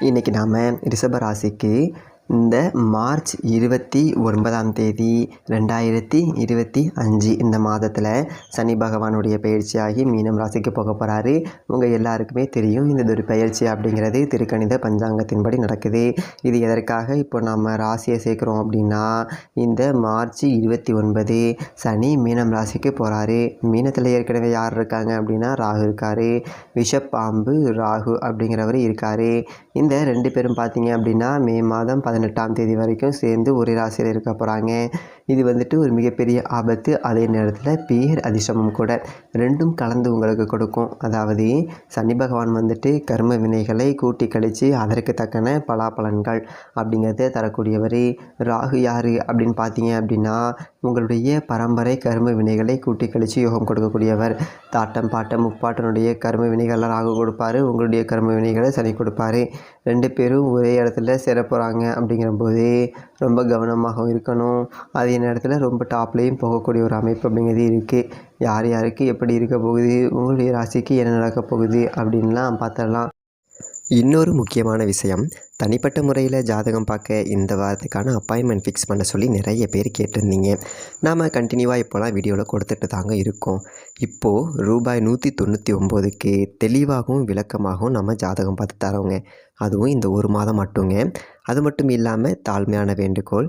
இன்றைக்கி நாம் ரிஷப ராசிக்கு இந்த மார்ச் இருபத்தி ஒன்பதாம் தேதி ரெண்டாயிரத்தி இருபத்தி அஞ்சு இந்த மாதத்தில் சனி பகவானுடைய பயிற்சியாகி மீனம் ராசிக்கு போக போகிறாரு உங்கள் எல்லாருக்குமே தெரியும் இந்த ஒரு பயிற்சி அப்படிங்கிறது திருக்கணித பஞ்சாங்கத்தின்படி நடக்குது. இது எதற்காக இப்போ நம்ம ராசியை சேர்க்குறோம் அப்படின்னா இந்த மார்ச் இருபத்தி ஒன்பது சனி மீனம் ராசிக்கு போகிறாரு மீனத்தில் ஏற்கனவே யார் இருக்காங்க அப்படின்னா ராகு இருக்கார். விஷப்பாம்பு ராகு அப்படிங்கிறவர் இருக்கார். இந்த ரெண்டு பேரும் பார்த்தீங்க அப்படின்னா மே மாதம் பதினெட்டாம் தேதி வரைக்கும் சேர்ந்து ஒரே ராசியில் இருக்க போகிறாங்க இது வந்துட்டு ஒரு மிகப்பெரிய ஆபத்து. அதே நேரத்தில் பேர் அதிசமம் கூட ரெண்டும் கலந்து உங்களுக்கு கொடுக்கும். அதாவது சனி பகவான் வந்துட்டு கர்ம வினைகளை கூட்டி கழித்து அதற்கு தக்கன பலாபலன்கள் அப்படிங்கிறத தரக்கூடியவர். ராகு யார் அப்படின்னு பார்த்தீங்க அப்படின்னா உங்களுடைய பரம்பரை கர்ம வினைகளை கூட்டி கழித்து யோகம் கொடுக்கக்கூடியவர். தாட்டம் பாட்டம் முப்பாட்டனுடைய கர்ம வினைகள்லாம் ராகு கொடுப்பாரு. உங்களுடைய கர்ம வினைகளை சனி கொடுப்பாரு. ரெண்டு பேரும் ஒரே இடத்துல சேர போகிறாங்க அப்படிங்கிறபோது ரொம்ப கவனமாகவும் இருக்கணும். அதே நேரத்தில் ரொம்ப டாப்லேயும் போகக்கூடிய ஒரு அமைப்பு அப்படிங்கிறது இருக்குது யார் யாருக்கு எப்படி இருக்க போகுது? உங்களுடைய ராசிக்கு என்ன நடக்க போகுது? அப்படின்லாம் பார்த்துடலாம். இன்னொரு முக்கியமான விஷயம் தனிப்பட்ட முறையில் ஜாதகம் பார்க்க இந்த வாரத்துக்கான அப்பாயின்மெண்ட் ஃபிக்ஸ் பண்ண சொல்லி நிறைய பேர் கேட்டிருந்தீங்க. நாம் கண்டினியூவாக இப்போலாம் வீடியோவில் கொடுத்துட்டு தாங்க இருக்கோம். இப்போது ரூபாய் நூற்றி தொண்ணூற்றி ஒம்போதுக்கு தெளிவாகவும் விளக்கமாகவும் நம்ம ஜாதகம் பார்த்து தரோங்க. அதுவும் இந்த ஒரு மாதம் மட்டுங்க. அது மட்டும் இல்லாமல் தாழ்மையான வேண்டுகோள்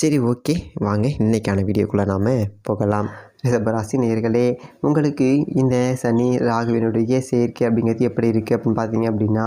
சரி ஓகே. வாங்க இன்றைக்கான வீடியோக்குள்ளே நாம் போகலாம். ரிஷபராசி நேர்களே உங்களுக்கு இந்த சனி ராகுவினுடைய சேர்க்கை அப்படிங்கிறது எப்படி இருக்குது அப்படின்னு பார்த்தீங்க அப்படின்னா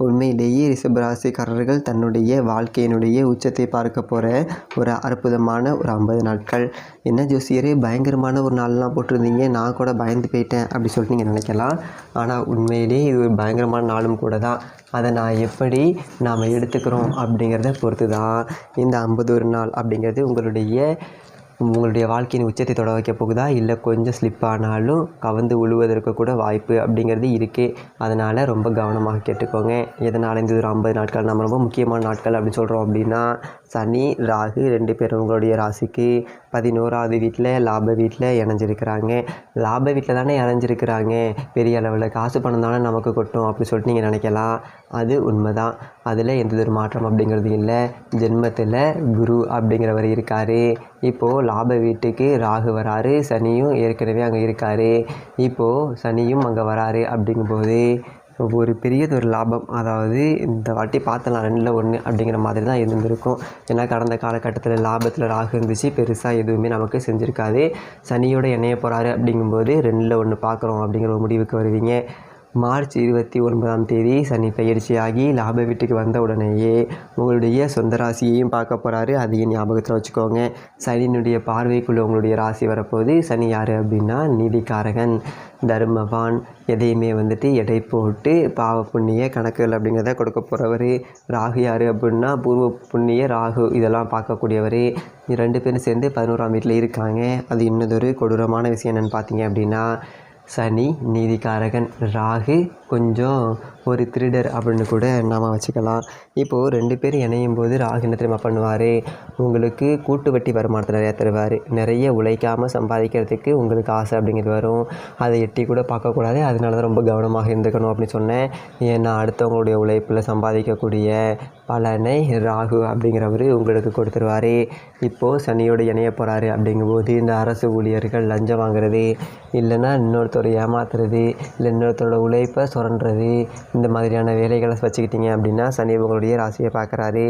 உண்மையிலேயே ரிஷபராசிக்காரர்கள் தன்னுடைய வாழ்க்கையினுடைய உச்சத்தை பார்க்க போகிற ஒரு அற்புதமான ஒரு ஐம்பது நாட்கள். என்ன ஜோசியரே பயங்கரமான ஒரு நாள்லாம் போட்டிருந்தீங்க. நான் கூட பயந்து போயிட்டேன் அப்படி சொல்லிட்டு நீங்கள் நினைக்கலாம். ஆனால் உண்மையிலேயே இது ஒரு பயங்கரமான நாளும் கூட தான் அதை நான் எப்படி நாம் எடுத்துக்கிறோம் அப்படிங்கிறத பொறுத்து தான் இந்த ஐம்பது ஒரு நாள் அப்படிங்கிறது உங்களுடைய உங்களுடைய வாழ்க்கையின் உச்சத்தை தொட வைக்க போகுதா? இல்லை கொஞ்சம் ஸ்லிப் ஆனாலும் கவர்ந்து விழுவதற்கு கூட வாய்ப்பு அப்படிங்கிறது இருக்கே. அதனால் ரொம்ப கவனமாக கேட்டுக்கோங்க. எதனால் இந்த ஒரு ஐம்பது நாட்கள் நம்ம ரொம்ப முக்கியமான நாட்கள் அப்படின்னு சொல்கிறோம் அப்படின்னா சனி ராகு ரெண்டு பேரும் உங்களுடைய ராசிக்கு பதினோராவது வீட்டில் லாப வீட்டில் இணைஞ்சிருக்கிறாங்க. லாப வீட்டில் தானே இணைஞ்சிருக்கிறாங்க. பெரிய அளவில் காசு பணம் தானே நமக்கு கொட்டும் அப்படி சொல்லிட்டு நீங்கள் நினைக்கலாம். அது உண்மைதான். அதில் எந்த ஒரு மாற்றம் அப்படிங்கிறது இல்லை. ஜென்மத்தில் குரு அப்படிங்கிறவர் இருக்கார். இப்போது லாப வீட்டுக்கு ராகு வராரு சனியும் ஏற்கனவே அங்கே இருக்கார். இப்போது சனியும் அங்கே வராரு அப்படிங்கும்போது ஒரு பெரியதொரு லாபம். அதாவது இந்த வாட்டி பார்த்தலாம் ரெண்டில் ஒன்று அப்படிங்கிற மாதிரி தான் இருந்திருக்கும். ஏன்னா கடந்த காலகட்டத்தில் லாபத்தில் ராகு இருந்துச்சு. பெருசாக எதுவுமே நமக்கு செஞ்சுருக்காது. சனியோட இணைய போகிறாரு அப்படிங்கும்போது ரெண்டில் ஒன்று பார்க்குறோம் அப்படிங்கிற ஒரு முடிவுக்கு வருவீங்க. மார்ச் இருபத்தி ஒன்பதாம் தேதி சனி பயிற்சியாகி லாப வீட்டுக்கு வந்த உடனேயே உங்களுடைய சொந்த ராசியையும் பார்க்க போகிறாரு அதையும் ஞாபகத்தில் வச்சுக்கோங்க. சனியினுடைய பார்வைக்குள்ளே உங்களுடைய ராசி வரப்போகுது. சனி யார் அப்படின்னா நீதிக்காரகன் தர்மவான் எதையுமே வந்துட்டு எடை போட்டு பாவ புண்ணிய கணக்குகள் அப்படிங்கிறத கொடுக்க போகிறவர் ராகு யார் அப்படின்னா பூர்வ புண்ணிய ராகு இதெல்லாம் பார்க்கக்கூடியவர். ரெண்டு பேரும் சேர்ந்து பதினோராம் வீட்டில் இருக்காங்க. அது இன்னதொரு கொடூரமான விஷயம் என்னென்னு பார்த்தீங்க அப்படின்னா சனி நீதிக்காரகன் ராகு கொஞ்சம் ஒரு திருடர் அப்படின்னு கூட நாம் வச்சுக்கலாம். இப்போது ரெண்டு பேரும் இணையும் போது ராகு என்ன தெரியுமா பண்ணுவார்? உங்களுக்கு கூட்டு வட்டி வருமானத்தை நிறையா தருவார். நிறைய உழைக்காமல் சம்பாதிக்கிறதுக்கு உங்களுக்கு ஆசை அப்படிங்கிறது வரும். அதை எட்டி கூட பார்க்கக்கூடாது. அதனால தான் ரொம்ப கவனமாக இருந்துக்கணும் அப்படின்னு சொன்னேன். ஏன்னா அடுத்தவங்களுடைய உழைப்பில் சம்பாதிக்கக்கூடிய பலனை ராகு அப்படிங்கிறவர் உங்களுக்கு கொடுத்துருவார். இப்போது சனியோடு இணைய போகிறாரு அப்படிங்கும்போது இந்த அரசு ஊழியர்கள் லஞ்சம் வாங்குறது இல்லைன்னா இன்னொருத்தரை ஏமாத்துறது இல்லை இன்னொருத்தரோட உழைப்பை சுரண்டுறது இந்த மாதிரியான வேலைகளை வச்சுக்கிட்டீங்க அப்படின்னா சனி உங்களுடைய ராசியை பார்க்குறாரு.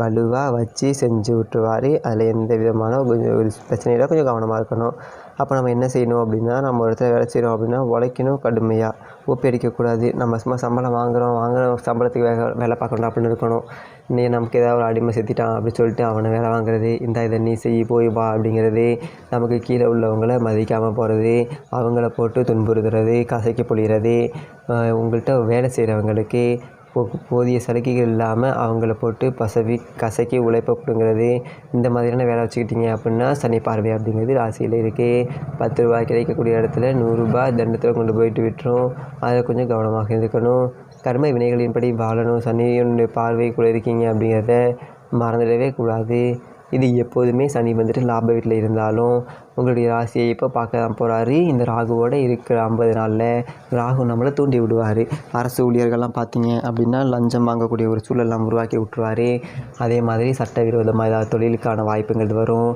வலுவாக வச்சு செஞ்சு விட்டுருவார். அதில் எந்த விதமான கொஞ்சம் ஒரு பிரச்சனையில் கொஞ்சம் கவனமாக இருக்கணும். அப்போ நம்ம என்ன செய்யணும் அப்படின்னா நம்ம ஒரு இடத்துல வேலை செய்கிறோம் அப்படின்னா உழைக்கணும் கடுமையாக ஒப்பி அடிக்கக்கூடாது நம்ம சும்மா சம்பளம் வாங்குகிறோம் வாங்குகிற சம்பளத்துக்கு வேலை வேலை பார்க்கணும் அப்படின்னு இருக்கணும். நீ நமக்கு ஏதாவது ஒரு அடிமை செத்துட்டான் அப்படின்னு சொல்லிட்டு அவனை வேலை வாங்குறது இந்த இதை நீ செய் போய் வா அப்படிங்கிறது நமக்கு கீழே உள்ளவங்கள மதிக்காமல் போகிறது அவங்கள போட்டு துன்புறுத்துறது கசைக்கு பொழிகிறது உங்கள்கிட்ட வேலை செய்கிறவங்களுக்கு போதிய சலுகைகள் இல்லாமல் அவங்கள போட்டு பசவி கசக்கி உழைப்ப கொடுங்கிறது இந்த மாதிரியான வேலை வச்சுக்கிட்டீங்க அப்படின்னா சனி பார்வை அப்படிங்கிறது ராசியில் இருக்குது பத்து ரூபாய் கிடைக்கக்கூடிய இடத்துல நூறுரூபா தண்டத்தில் கொண்டு போயிட்டு விட்டுரும். அதில் கொஞ்சம் கவனமாக இருக்கணும் கர்ம வினைகளின்படி வாழணும். சனியினுடைய பார்வைக்குள்ளே இருக்கீங்க அப்படிங்கிறத மறந்துடவே கூடாது. இது எப்போதுமே சனி வந்துட்டு லாப வீட்டில் இருந்தாலும் உங்களுடைய ராசியை எப்போ பார்க்க தான் போகிறாரு இந்த ராகுவோட இருக்கிற ஐம்பது நாளில் ராகு நம்மளை தூண்டி விடுவார். அரசு ஊழியர்கள்லாம் பார்த்தீங்க அப்படின்னா லஞ்சம் வாங்கக்கூடிய ஒரு சூழல்லாம் உருவாக்கி விட்டுருவார். அதே மாதிரி சட்டவிரோதமாக ஏதாவது தொழிலுக்கான வாய்ப்புகள் வரும்.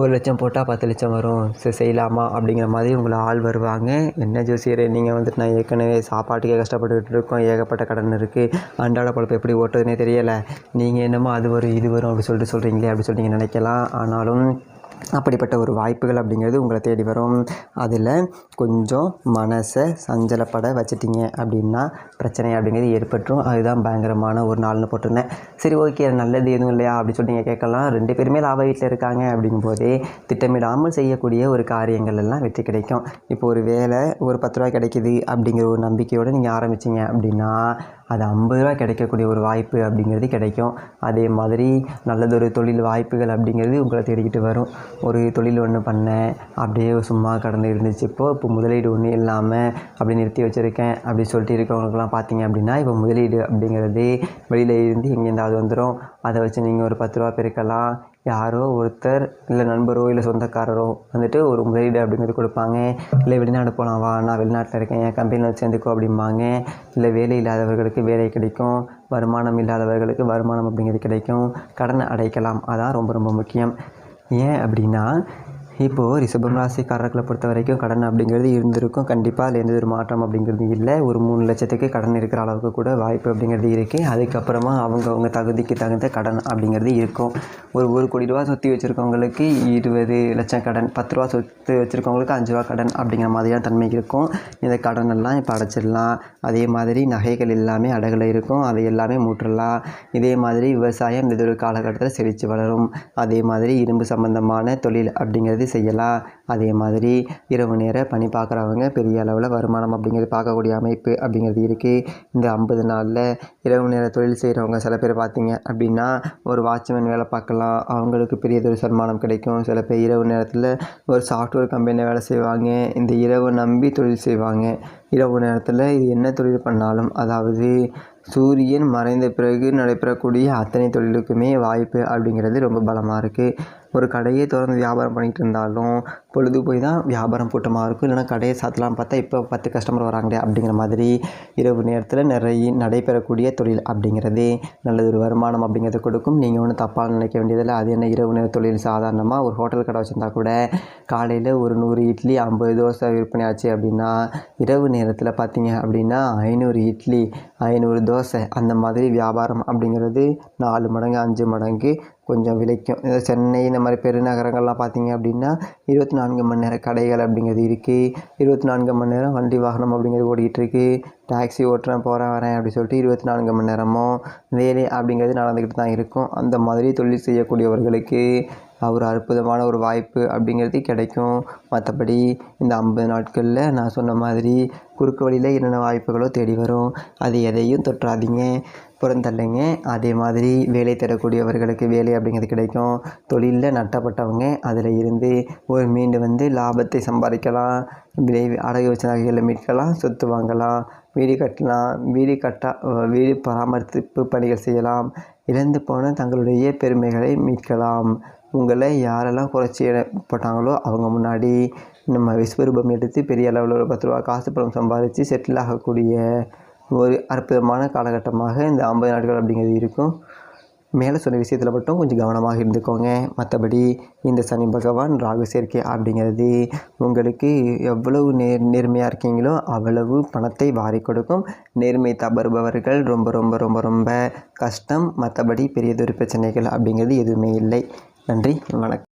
ஒரு லட்சம் போட்டால் பத்து லட்சம் வரும். சரி செய்யலாமா? அப்படிங்கிற மாதிரி உங்களை ஆள் வருவாங்க. என்ன ஜோசியரே நீங்கள் வந்துட்டு நான் ஏற்கனவே சாப்பாட்டுக்கே கஷ்டப்பட்டுக்கிட்டு இருக்கோம். ஏகப்பட்ட கடன் இருக்குது அன்றாட பொழப்பு எப்படி ஓட்டுறதுனே தெரியலை. நீங்கள் என்னமோ அது வரும் இது வரும் அப்படி சொல்லிட்டு சொல்கிறீங்களே அப்படி சொல்லிட்டு நீங்கள் நினைக்கலாம். ஆனாலும் அப்படிப்பட்ட ஒரு வாய்ப்புகள் அப்படிங்கிறது உங்களை தேடி வரும். அதில் கொஞ்சம் மனசை சஞ்சலப்பட வச்சிட்டிங்க அப்படின்னா பிரச்சனை அப்படிங்கிறது ஏற்பட்டுரும். அதுதான் பயங்கரமான ஒரு நாள்னு போட்டிருந்தேன். சரி ஓகே நல்லது எதுவும் இல்லையா அப்படின்னு சொல்லி நீங்கள் கேட்கலாம். ரெண்டு பேருமே லாப வீட்டில் இருக்காங்க அப்படிங்கும்போதே திட்டமிடாமல் செய்யக்கூடிய ஒரு காரியங்கள் எல்லாம் வெற்றி கிடைக்கும். இப்போ ஒரு வேலை ஒரு பத்து ரூபாய் கிடைக்குது அப்படிங்கிற ஒரு நம்பிக்கையோடு நீங்கள் ஆரம்பிச்சிங்க அப்படின்னா அது ஐம்பது ரூபா கிடைக்கக்கூடிய ஒரு வாய்ப்பு அப்படிங்கிறது கிடைக்கும். அதே மாதிரி நல்லதொரு தொழில் வாய்ப்புகள் அப்படிங்கிறது உங்களை தேடிக்கிட்டு வரும். ஒரு தொழில் ஒன்று பண்ணேன் அப்படியே சும்மா கடந்து இருந்துச்சு. இப்போ இப்போ முதலீடு ஒன்றும் இல்லாமல் அப்படி நிறுத்தி வச்சுருக்கேன் அப்படி சொல்லிட்டு இருக்கவங்களுக்குலாம் பார்த்தீங்க அப்படின்னா இப்போ முதலீடு அப்படிங்கிறது வெளியில் இருந்து எங்கேருந்தாவது வந்துடும் அதை வச்சு நீங்கள் ஒரு பத்து ரூபா பெருக்கலாம். யாரோ ஒருத்தர் இல்லை நண்பரோ இல்லை சொந்தக்காரரோ வந்துட்டு ஒரு முதலீடு அப்படிங்கிறது கொடுப்பாங்க. இல்லை வெளிநாடு போகலாம் வா நான் வெளிநாட்டில் இருக்கேன் என் கம்பெனியில் சேர்ந்துக்கோ அப்படிம்பாங்க. இல்லை வேலை இல்லாதவர்களுக்கு வேலை கிடைக்கும். வருமானம் இல்லாதவர்களுக்கு வருமானம் அப்படிங்கிறது கிடைக்கும். கடனை அடைக்கலாம். அதான் ரொம்ப ரொம்ப முக்கியம். ஏன் அப்படின்னா இப்போது ரிஷபம் ராசிக்காரர்களை பொறுத்த வரைக்கும் கடன் அப்படிங்கிறது இருந்திருக்கும். கண்டிப்பாக அதில் எந்த ஒரு மாற்றம் அப்படிங்கிறது இல்லை. ஒரு மூணு லட்சத்துக்கு கடன் இருக்கிற அளவுக்கு கூட வாய்ப்பு அப்படிங்கிறது இருக்குது அதுக்கப்புறமா அவங்கவுங்க தகுதிக்கு தகுந்த கடன் அப்படிங்கிறது இருக்கும். ஒரு ஒரு கோடி ரூபா சொத்து வச்சுருக்கவங்களுக்கு இருபது லட்சம் கடன் பத்து ரூபா சொத்து வச்சுருக்கவங்களுக்கு அஞ்சு ரூபா கடன் அப்படிங்கிற மாதிரியான தன்மை இருக்கும். இந்த கடன் எல்லாம் இப்போ அடைச்சிடலாம். அதே மாதிரி நகைகள் எல்லாமே அடகில் இருக்கும். அதை எல்லாமே மூட்டுடலாம் இதே மாதிரி விவசாயம் இந்த ஒரு காலகட்டத்தில் செழித்து வளரும். அதே மாதிரி இரும்பு சம்பந்தமான தொழில் அப்படிங்கிறது செய்யலாம். அதே மாதிரி இரவு நேர பணி பார்க்குறவங்க பெரிய அளவில் வருமானம் அப்படிங்கிறது பார்க்கக்கூடிய அமைப்பு அப்படிங்கிறது இருக்குது இந்த ஐம்பது நாளில் இரவு நேர தொழில் செய்கிறவங்க சில பேர் பார்த்தீங்க அப்படின்னா ஒரு வாட்ச்மேன் வேலை பார்க்கலாம் அவங்களுக்கு பெரியதொரு சன்மானம் கிடைக்கும். சில பேர் இரவு நேரத்தில் ஒரு சாஃப்ட்வேர் கம்பெனியில் வேலை செய்வாங்க. இந்த இரவு நம்பி தொழில் செய்வாங்க. இரவு நேரத்தில் இது என்ன தொழில் பண்ணாலும் அதாவது சூரியன் மறைந்த பிறகு நடைபெறக்கூடிய அத்தனை தொழிலுக்குமே வாய்ப்பு அப்படிங்கிறது ரொம்ப பலமாக இருக்குது ஒரு கடையே திறந்து வியாபாரம் பண்ணிகிட்டு இருந்தாலும் பொழுது போய் தான் வியாபாரம் கூட்டமாக இருக்கும். இல்லைனா கடையை சாத்தலாம் பார்த்தா இப்போ பத்து கஸ்டமர் வராங்களே அப்படிங்கிற மாதிரி இரவு நேரத்தில் நிறைய நடைபெறக்கூடிய தொழில் அப்படிங்கிறதே நல்லது. ஒரு வருமானம் அப்படிங்கிறத கொடுக்கும். நீங்கள் ஒன்றும் தப்பாக நினைக்க வேண்டியதில்லை. அது என்ன இரவு நேர தொழில் சாதாரணமாக ஒரு ஹோட்டல் கடை வச்சுருந்தா கூட காலையில் ஒரு நூறு இட்லி ஐம்பது தோசை விற்பனை ஆச்சு அப்படின்னா இரவு நேரத்தில் பார்த்தீங்க அப்படின்னா ஐநூறு இட்லி ஐநூறு தோசை அந்த மாதிரி வியாபாரம் அப்படிங்கிறது நாலு மடங்கு அஞ்சு மடங்கு கொஞ்சம் விலைக்கும் சென்னை இந்த மாதிரி பெருநகரங்கள்லாம் பார்த்தீங்க அப்படின்னா இருபத்தி நான்கு மணி நேரம் கடைகள் அப்படிங்கிறது இருக்குது இருபத்தி நான்கு மணி நேரம் வண்டி வாகனம் அப்படிங்கிறது ஓடிக்கிட்டு டாக்ஸி ஓட்டுறேன் போகிறேன் வரேன் அப்படி சொல்லிட்டு இருபத்தி நான்கு மணி நேரமும் வேலை அப்படிங்கிறது நடந்துக்கிட்டு தான் இருக்கும். அந்த மாதிரி தொழில் செய்யக்கூடியவர்களுக்கு ஒரு அற்புதமான ஒரு வாய்ப்பு அப்படிங்கிறது கிடைக்கும். மற்றபடி இந்த ஐம்பது நாட்களில் நான் சொன்ன மாதிரி குறுக்கு வழியில் என்னென்ன வாய்ப்புகளோ தேடி வரும். அது எதையும் தொற்றாதீங்க. புறந்தள்ளுங்க. அதே மாதிரி வேலை தரக்கூடியவர்களுக்கு வேலை அப்படிங்கிறது கிடைக்கும். தொழிலில் நட்டப்பட்டவங்க அதில் இருந்து ஒரு மீண்டு வந்து லாபத்தை சம்பாதிக்கலாம். விளைவி அடகு வச்ச நகைகளை மீட்கலாம் சொத்து வாங்கலாம் வீடு கட்டலாம் வீடு கட்ட வீடு பராமரிப்பு பணிகள் செய்யலாம். இழந்து போன தங்களுடைய பெருமைகளை மீட்கலாம். உங்களை யாரெல்லாம் குறைச்சி போட்டாங்களோ அவங்க முன்னாடி நம்ம விஸ்வரூபம் எடுத்து பெரிய அளவில் ஒரு பத்து ரூபா காசு பணம் சம்பாதிச்சு செட்டில் ஆகக்கூடிய ஒரு அற்புதமான காலகட்டமாக இந்த ஐம்பது நாட்கள் அப்படிங்கிறது இருக்கும். மேலே சொன்ன விஷயத்தில் மட்டும் கொஞ்சம் கவனமாக இருந்துக்கோங்க. மற்றபடி இந்த சனி பகவான் ராகு சேர்க்கை அப்படிங்கிறது உங்களுக்கு எவ்வளவு நேர் நேர்மையாக இருக்கீங்களோ அவ்வளவு பணத்தை வாரி கொடுக்கும். நேர்மை தவறுபவர்கள் ரொம்ப ரொம்ப ரொம்ப ரொம்ப கஷ்டம். மற்றபடி பெரியதொரு பிரச்சனைகள் அப்படிங்கிறது எதுவுமே இல்லை. நன்றி. வணக்கம்.